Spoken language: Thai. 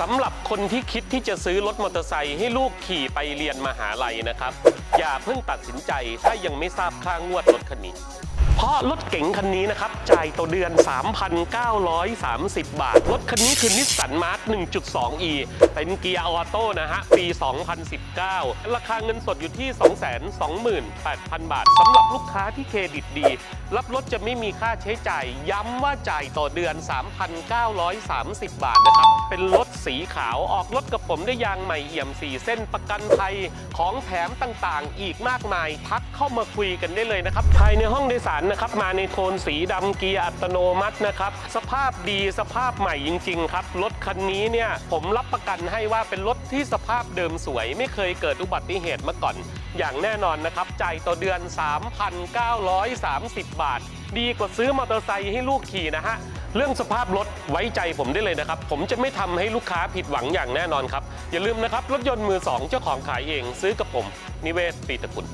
สำหรับคนที่คิดที่จะซื้อรถมอเตอร์ไซค์ให้ลูกขี่ไปเรียนมหาลัยนะครับ อย่าเพิ่งตัดสินใจถ้ายังไม่ทราบค่างวดรถคันนี้ เพราะรถเก๋งคันนี้นะครับ จ่ายต่อเดือน 3,930 บาท รถคันนี้คือนิสสันมาร์ 1.2e เป็นเกียร์ออโต้นะฮะ ปี 2019 ราคาเงินสดอยู่ที่ 228,000 บาทสำหรับลูกค้าที่เครดิตดี รับรถจะไม่มีค่าใช้จ่าย ย้ำว่าจ่ายต่อเดือน 3,930 บาทนะครับ เป็นรถสีขาวออกรถกับผมได้ยางใหม่เอี่ยมสีเส้นประกันภัยของแถมต่างๆ อีกมากมาย ทักเข้ามาคุยกันได้เลยนะครับ ภายในห้องโดยสารนะครับ มาในโทนสีดำเกียร์อัตโนมัตินะครับ สภาพดีสภาพใหม่จริง ๆ ครับ รถคันนี้เนี่ยผมรับประกันให้ว่าเป็นรถที่สภาพเดิมสวย ไม่เคยเกิดอุบัติเหตุมาก่อน อย่างแน่นอนนะครับ จ่ายต่อเดือน 3,930 บาท ดีกว่าซื้อมอเตอร์ไซค์ให้ลูกขี่นะฮะ เรื่องสภาพรถไว้ใจผมได้เลยนะครับ ผมจะไม่ทำให้ลูกค้าผิดหวังอย่างแน่นอนครับ อย่าลืมนะครับ รถยนต์มือสองเจ้าของขายเองซื้อกับผม นิเวศปีตะกุล